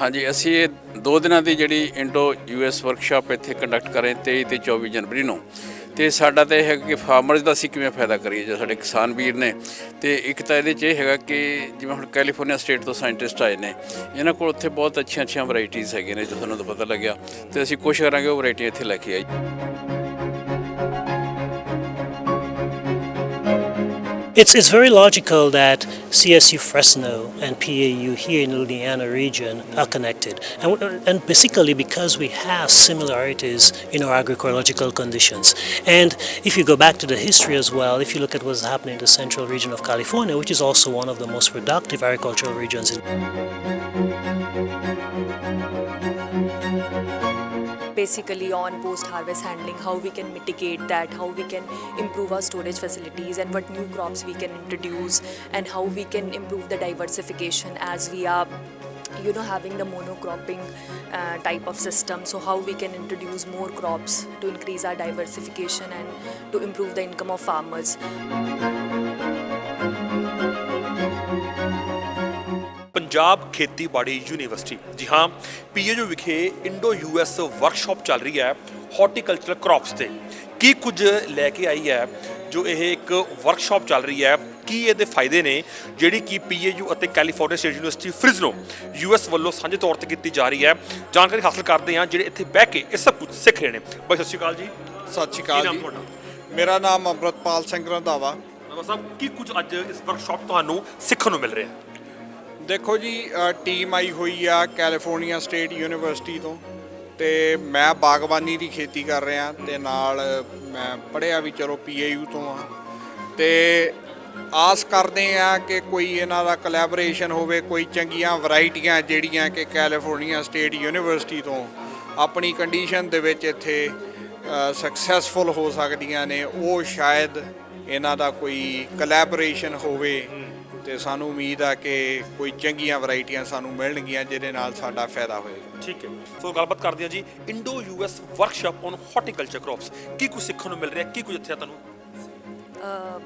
ਹਾਂਜੀ, ਅਸੀਂ ਇਹ ਦੋ ਦਿਨਾਂ ਦੀ ਜਿਹੜੀ ਇੰਡੋ ਯੂਐਸ ਵਰਕਸ਼ਾਪ ਇੱਥੇ ਕੰਡਕਟ ਕਰ ਰਹੇ ਹਾਂ 23 ਤੇ 24 ਜਨਵਰੀ ਨੂੰ। ਤੇ ਸਾਡਾ ਤਾਂ ਇਹ ਹੈਗਾ ਕਿ ਫਾਰਮਰਸ ਦਾ ਅਸੀਂ ਕਿਵੇਂ ਫਾਇਦਾ ਕਰੀਏ, ਜੋ ਸਾਡੇ ਕਿਸਾਨ ਵੀਰ ਨੇ। ਤੇ ਇੱਕ ਤਾਂ ਇਹਦੇ 'ਚ ਇਹ ਹੈਗਾ ਕਿ ਜਿਵੇਂ ਹੁਣ ਕੈਲੀਫੋਰਨੀਆ ਸਟੇਟ ਤੋਂ ਸਾਇੰਟਿਸਟ ਆਏ ਨੇ, ਇਹਨਾਂ ਕੋਲ ਉੱਥੇ ਬਹੁਤ ਅੱਛੀਆਂ ਅੱਛੀਆਂ ਵੈਰਾਈਟੀਆਂ ਹੈਗੀਆਂ ਨੇ ਜੋ ਤੁਹਾਨੂੰ ਤਾਂ ਪਤਾ ਲੱਗਿਆ। ਤੇ ਅਸੀਂ ਕੋਸ਼ਿਸ਼ ਕਰਾਂਗੇ ਉਹ ਵੈਰਾਈਟੀਆਂ ਇੱਥੇ ਲੈ ਕੇ ਆਈ It's, it's very logical that CSU Fresno and PAU here in the Louisiana region are connected. And, and basically because we have similarities in our agroecological conditions. And if you go back to the history as well, if you look at what's happening in the central region of California, which is also one of the most productive agricultural regions in basically on post harvest handling how we can mitigate that how we can improve our storage facilities and what new crops we can introduce and how we can improve the diversification as we are you know having the monocropping uh, type of system. So how we can introduce more crops to increase our diversification and to improve the income of farmers Punjab ਖੇਤੀਬਾੜੀ university. ਜੀ ਹਾਂ PAU ਵਿਖੇ Indo US workshop ਚੱਲ ਰਹੀ ਹੈ ਹਾਰਟੀਕਲਚਰਲ crops ਤੇ। ਕੀ ਕੁਝ ਲੈ ਕੇ ਆਈ ਹੈ ਜੋ ਇਹ ਇੱਕ ਵਰਕਸ਼ਾਪ ਚੱਲ ਰਹੀ ਹੈ? ਕੀ ਇਹਦੇ ਫਾਇਦੇ ਨੇ? ਜਿਹੜੀ ਕਿ ਪੀਏਯੂ ਅਤੇ California State University Fresno US ਵੱਲੋਂ ਸਾਂਝੇ ਤੌਰ ਤੇ ਕੀਤੀ ਜਾ ਰਹੀ ਹੈ। ਜਾਣਕਾਰੀ ਹਾਸਲ ਕਰਦੇ ਹਾਂ ਜਿਹੜੇ ਇੱਥੇ ਬਹਿ ਕੇ ਇਹ ਸਭ ਕੁਝ ਸਿੱਖ ਰਹੇ ਨੇ। ਬਾਈ ਸਤਿ ਸ਼੍ਰੀ ਅਕਾਲ ਜੀ। ਸਤਿ ਸ਼੍ਰੀ ਅਕਾਲ ਨਾਮ ਜੀ। ਤੁਹਾਡਾ? ਮੇਰਾ ਨਾਮ ਅਮਰਤਪਾਲ ਸਿੰਘ ਰੰਧਾਵਾ। ਨਵਾਂ ਸਾਹਿਬ ਕੀ ਕੁਝ ਅੱਜ ਇਸ ਵਰਕਸ਼ਾਪ ਤੁਹਾਨੂੰ ਸਿੱਖਣ ਨੂੰ ਮਿਲ ਰਿਹਾ? ਹੈ ਦੇਖੋ ਜੀ ਟੀਮ ਆਈ ਹੋਈ ਆ ਕੈਲੀਫੋਰਨੀਆ ਸਟੇਟ ਯੂਨੀਵਰਸਿਟੀ ਤੋਂ ਤੇ ਮੈਂ ਬਾਗਬਾਨੀ ਦੀ ਖੇਤੀ ਕਰ ਰਿਹਾ ਤੇ ਨਾਲ ਮੈਂ ਪੜ੍ਹਿਆ ਵੀ ਚਲੋ ਪੀਏਯੂ ਤੋਂ ਆ। ਤੇ ਆਸ ਕਰਦੇ ਆ ਕਿ ਕੋਈ ਇਹਨਾਂ ਦਾ ਕੋਲੈਬੋਰੇਸ਼ਨ ਹੋਵੇ, ਕੋਈ ਚੰਗੀਆਂ ਵੈਰਾਈਟੀਆਂ ਜਿਹੜੀਆਂ ਕਿ ਕੈਲੀਫੋਰਨੀਆ ਸਟੇਟ ਯੂਨੀਵਰਸਿਟੀ ਤੋਂ ਆਪਣੀ ਕੰਡੀਸ਼ਨ ਦੇ ਵਿੱਚ ਇੱਥੇ ਸਕਸੈਸਫੁਲ ਹੋ ਸਕਦੀਆਂ ਨੇ, ਉਹ ਸ਼ਾਇਦ ਇਹਨਾਂ ਦਾ ਕੋਈ ਕੋਲੈਬੋਰੇਸ਼ਨ ਹੋਵੇ ਤੇ ਸਾਨੂੰ ਉਮੀਦ ਆ ਕਿ ਕੋਈ ਚੰਗੀਆਂ ਵੈਰਾਈਟੀਆਂ ਸਾਨੂੰ ਮਿਲਣਗੀਆਂ, ਜਿਹਦੇ ਨਾਲ ਸਾਡਾ ਫਾਇਦਾ ਹੋਏਗਾ ਠੀਕ ਹੈ। ਸੋ ਗੱਲਬਾਤ ਕਰਦੇ ਹਾਂ ਜੀ Indo US workshop on horticulture crops ਕੀ ਕੁਝ ਸਿੱਖਣ ਨੂੰ ਮਿਲ ਰਿਹਾ, ਕੀ ਕੁਝ ਇੱਥੇ ਤੁਹਾਨੂੰ Uh,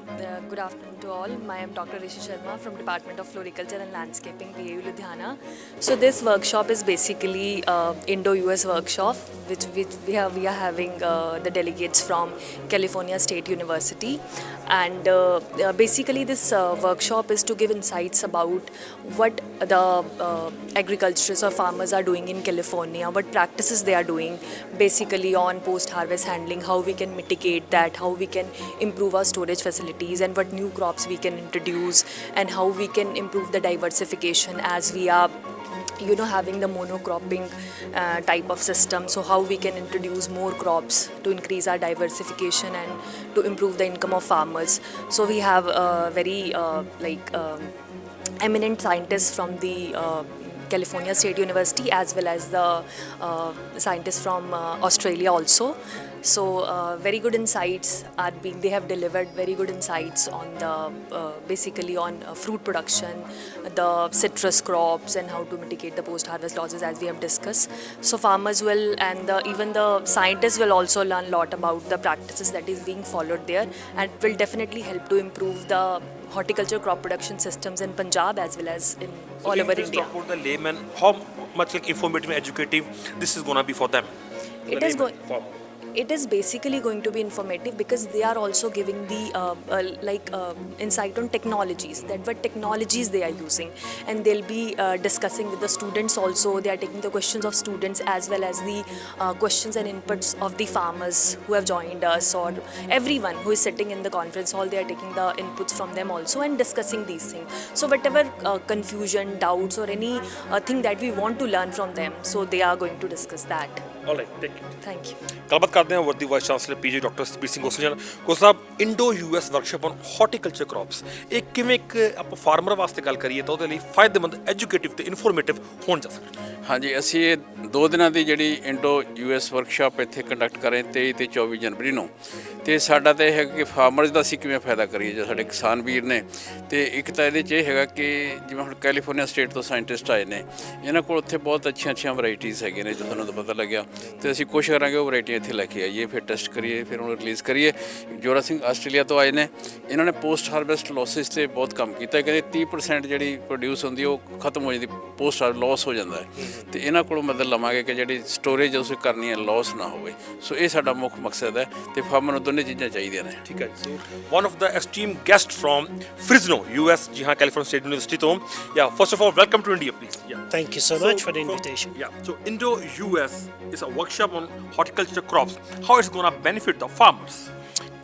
good afternoon to all. I am Dr. Rishi Sharma from Department of Floriculture and Landscaping, PAU Ludhiana. So this workshop is basically uh, Indo-US workshop, which, which we are we are having uh, the delegates from California State University, and uh, uh, basically this uh, workshop is to give insights about what the uh, agriculturists or farmers are doing in California, what practices they are doing, basically on post-harvest handling, how we can mitigate that, how we can improve our storage facilities, and what new crops we can introduce, and how we can improve the diversification as we are you know having the monocropping uh, type of system so how we can introduce more crops to increase our diversification and to improve the income of farmers so we have uh, very uh, like um, eminent scientists from the uh, California State University as well as the uh, scientists from uh, Australia also. So uh, very good insights are being. They have delivered very good insights on the uh, basically on uh, fruit production, the citrus crops, and how to mitigate the post-harvest losses as we have discussed. So farmers will and the, even the scientists will also learn a lot about the practices that is being followed there, and will definitely help to improve the horticulture crop production systems in Punjab as well as in all over India. For the layman, how much like informative and educative this is gonna be for them? It The is going- it is basically going to be informative because they are also giving the uh, uh, like uh, insight on technologies that what technologies they are using. And they'll be uh, discussing with the students also. They are taking the questions of students as well as the uh, questions and inputs of the farmers who have joined us or everyone who is sitting in the conference hall. They are taking the inputs from them also and discussing these things. So whatever uh, confusion doubts or any uh, thing that we want to learn from them so they are going to discuss that Right, take it. thank you. ਗੱਲਬਾਤ ਕਰਦੇ ਹਾਂ worthy vice chancellor PG doctor ਸਪੀਰ Singh Gosal ਕੋ Sahib Indo US workshop on horticulture crops ਇਹ ਕਿਵੇਂ ਇੱਕ ਆਪਾਂ farmer ਵਾਸਤੇ ਗੱਲ ਕਰੀਏ ਤਾਂ ਉਹਦੇ ਲਈ ਫਾਇਦੇਮੰਦ ਐਜੂਕੇਟਿਵ ਤੇ ਇਨਫੋਰਮੇਟਿਵ ਹੋਣ ਜਾ ਸਕਦਾ ਹਾਂਜੀ ਅਸੀਂ ਇਹ ਦੋ ਦਿਨਾਂ ਦੀ ਜਿਹੜੀ ਇੰਡੋ ਯੂਐਸ ਵਰਕਸ਼ਾਪ ਇੱਥੇ ਕੰਡਕਟ ਕਰ ਰਹੇ ਹਾਂ 23 ਤੇ 24 ਜਨਵਰੀ ਨੂੰ। ਤੇ ਸਾਡਾ ਤਾਂ ਇਹ ਹੈਗਾ ਕਿ ਫਾਰਮਰਸ ਦਾ ਅਸੀਂ ਕਿਵੇਂ ਫਾਇਦਾ ਕਰੀਏ ਜੋ ਸਾਡੇ ਕਿਸਾਨ ਵੀਰ ਨੇ। ਤੇ ਇੱਕ ਤਾਂ ਇਹਦੇ 'ਚ ਇਹ ਹੈਗਾ ਕਿ ਜਿਵੇਂ ਹੁਣ ਕੈਲੀਫੋਰਨੀਆ ਸਟੇਟ ਤੋਂ ਸਾਇੰਟਿਸਟ ਆਏ ਨੇ ਇਹਨਾਂ ਕੋਲ ਉੱਥੇ ਬਹੁਤ ਅੱਛੀਆਂ ਅੱਛੀਆਂ ਵੈਰਾਈਟੀਆਂ ਹੈਗੀਆਂ ਨੇ ਜੋ ਤੁਹਾਨੂੰ ਤਾਂ ਪਤਾ ਲੱਗਿਆ। ਤੇ ਅਸੀਂ ਕੋਸ਼ਿਸ਼ ਕਰਾਂਗੇ ਉਹ ਵੈਰਾਈਟੀ ਇੱਥੇ ਲੈ ਕੇ ਆਈਏ ਫਿਰ ਟੈਸਟ ਕਰੀਏ ਫਿਰ ਉਹਨੂੰ ਰਿਲੀਜ਼ ਕਰੀਏ। ਜੋਰਾ ਸਿੰਘ ਆਸਟ੍ਰੇਲੀਆ ਤੋਂ ਆਏ ਨੇ। ਇਹਨਾਂ ਨੇ ਪੋਸਟ ਹਾਰਵੈਸਟ ਲਾਸਸ ਤੇ ਬਹੁਤ ਕੰਮ ਕੀਤਾ। ਕਹਿੰਦੇ 30% ਜਿਹੜੀ ਪ੍ਰੋਡਿਊਸ ਹੁੰਦੀ ਉਹ ਖਤਮ ਹੋ ਜਾਂਦੀ ਪੋਸਟ ਲਾਸ ਹੋ ਜਾਂਦਾ ਹੈ। ਤੇ ਇਹਨਾਂ ਕੋਲੋਂ ਮਦਦ ਲਵਾਂਗੇ ਕਿ ਜਿਹੜੀ ਸਟੋਰੇਜ ਉਸੇ ਕਰਨੀ ਹੈ ਲਾਸ ਨਾ ਹੋਵੇ। ਸੋ ਇਹ ਸਾਡਾ ਮੁੱਖ ਮਕਸਦ ਹੈ ਤੇ ਫਾਰਮਰ ਨੂੰ ਦੋਨੇ ਚੀਜ਼ਾਂ ਚਾਹੀਦੀਆਂ ਨੇ। ਠੀਕ ਹੈ ਜੀ। One of the esteemed guest from Fresno US ਜੀ ਹਾਂ ਕੈਲੀਫੋਰਨੀਆ ਸਟੇਟ ਯੂਨੀਵਰਸਿਟੀ ਤੋਂ। Yeah first of all welcome to India please yeah Thank you so much for the invitation. Yeah, so Indo US is a workshop on horticulture crops. How it's going to benefit the farmers?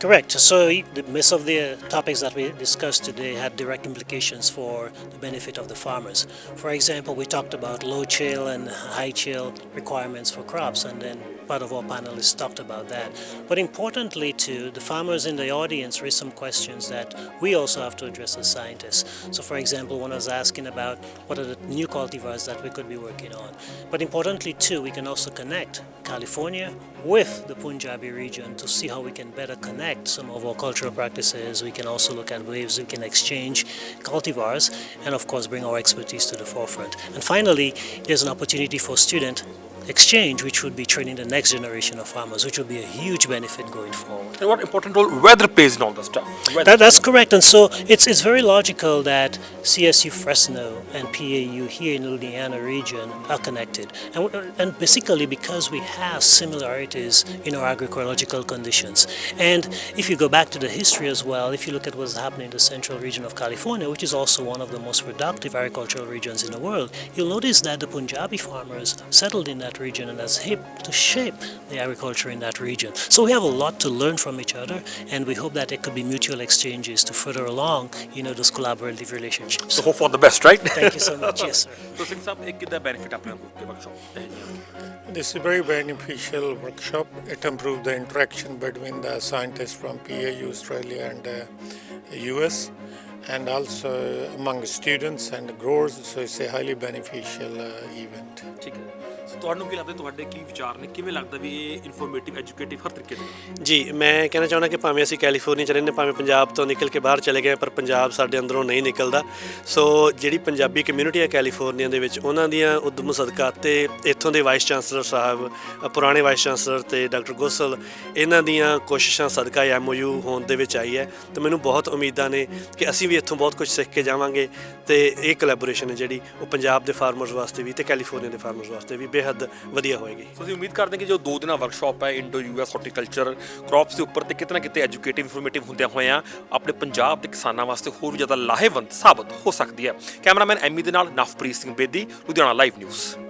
Correct. So the, most of the topics that we discussed today had direct implications for the benefit of the farmers. For example, we talked about low chill and high chill requirements for crops, and then part of our panelists talked about that. But importantly, too, the farmers in the audience raised some questions that we also have to address as scientists. So, for example, one was asking about what are the new cultivars that we could be working on. But importantly, too, we can also connect California with the Punjabi region to see how we can better connect some of our cultural practices. We can also look at ways we can exchange cultivars and, of course, bring our expertise to the forefront. And finally, there's an opportunity for student exchange, which would be training the next generation of farmers, which would be a huge benefit going forward. And what important role weather plays in all this stuff? That, that's correct, and so it's it's very logical that CSU Fresno and PAU here in the Louisiana region are connected, and and basically because we have similarities in our agroecological conditions. And if you go back to the history as well, if you look at what's happening in the central region of California, which is also one of the most productive agricultural regions in the world, you'll notice that the Punjabi farmers settled in that region and has helped to shape the agriculture in that region. So we have a lot to learn from each other and we hope that there could be mutual exchanges to further along, you know, those collaborative relationships. So hope for the best, right? Thank you so much. yes, sir. So benefit workshop? This is a very beneficial workshop. It improved the interaction between the scientists from PAU, Australia and uh, the US and also among students and growers, so it's a highly beneficial uh, event. ਤੁਹਾਨੂੰ ਕੀ ਲੱਗਦਾ, ਤੁਹਾਡੇ ਕੀ ਵਿਚਾਰ ਨੇ? ਕਿਵੇਂ ਲੱਗਦਾ ਵੀ ਇਹ informative ਐਜੂਕੇਟਿਵ ਹਰ ਤਰੀਕੇ ਦੇ ਜੀ, ਮੈਂ ਕਹਿਣਾ ਚਾਹੁੰਦਾ ਕਿ ਭਾਵੇਂ ਅਸੀਂ ਕੈਲੀਫੋਰਨੀਆ ਚਲੇ ਰਹਿੰਦੇ, ਭਾਵੇਂ ਪੰਜਾਬ ਤੋਂ ਨਿਕਲ ਕੇ ਬਾਹਰ ਚਲੇ ਗਏ, ਪਰ ਪੰਜਾਬ ਸਾਡੇ ਅੰਦਰੋਂ ਨਹੀਂ ਨਿਕਲਦਾ। ਸੋ ਜਿਹੜੀ ਪੰਜਾਬੀ ਕਮਿਊਨਿਟੀ ਹੈ ਕੈਲੀਫੋਰਨੀਆ ਦੇ ਵਿੱਚ, ਉਹਨਾਂ ਦੀਆਂ ਉਦਮ ਸਦਕਾ ਤੇ ਇੱਥੋਂ ਦੇ ਵਾਈਸ ਚਾਂਸਲਰ ਸਾਹਿਬ ਪੁਰਾਣੇ ਵਾਈਸ ਚਾਂਸਲਰ ਤੇ ਡਾਕਟਰ ਗੋਸਲ ਇਹਨਾਂ ਦੀਆਂ ਕੋਸ਼ਿਸ਼ਾਂ ਸਦਕਾ ਐਮਓਯੂ ਹੋਣ ਦੇ ਵਿੱਚ ਆਈ ਹੈ। ਤੇ ਮੈਨੂੰ ਬਹੁਤ ਉਮੀਦਾਂ ਨੇ ਕਿ ਅਸੀਂ ਵੀ ਇੱਥੋਂ ਬਹੁਤ ਕੁਝ ਸਿੱਖ ਕੇ ਜਾਵਾਂਗੇ ਤੇ ਇਹ ਕੋਲੈਬੋਰੇਸ਼ਨ ਹੈ ਜਿਹੜੀ ਉਹ ਪੰਜਾਬ ਦੇ ਫਾਰਮਰਸ ਵਾਸਤੇ ਵੀ ਤੇ ਕੈਲੀਫੋਰਨੀਆ ਦੇ ਫਾਰਮਰਸ ਵਾਸਤੇ ਵੀ। ਬੇਹੱਦ ਬੇहद ਵਧੀਆ ਹੋਏਗੀ। ਸੋ ਅਸੀਂ ਉਮੀਦ ਕਰਦੇ ਹਾਂ ਕਿ ਜੋ ਦੋ ਦਿਨਾਂ ਵਰਕਸ਼ਾਪ ਹੈ ਇੰਡੋ ਯੂਐਸ ਹਾਰਟੀਕਲਚਰ ਕ੍ਰੌਪਸ ਦੇ ਉੱਪਰ ਤੇ ਕਿਤੇ ਨਾ ਕਿਤੇ ਐਜੂਕੇਟਿਵ ਇਨਫੋਰਮੇਟਿਵ ਹੁੰਦਿਆਂ ਹੋਇਆਂ, ਆਪਣੇ ਪੰਜਾਬ ਦੇ ਕਿਸਾਨਾਂ ਵਾਸਤੇ ਹੋਰ ਵੀ ਜ਼ਿਆਦਾ ਲਾਹੇਵੰਦ ਸਾਬਤ ਹੋ ਸਕਦੀ ਹੈ। ਕੈਮਰਾਮੈਨ ਐਮੀ ਦੇ ਨਾਲ ਨਵਪ੍ਰੀਤ ਸਿੰਘ ਬੇਦੀ, ਲੁਧਿਆਣਾ ਲਾਈਵ ਨਿਊਜ਼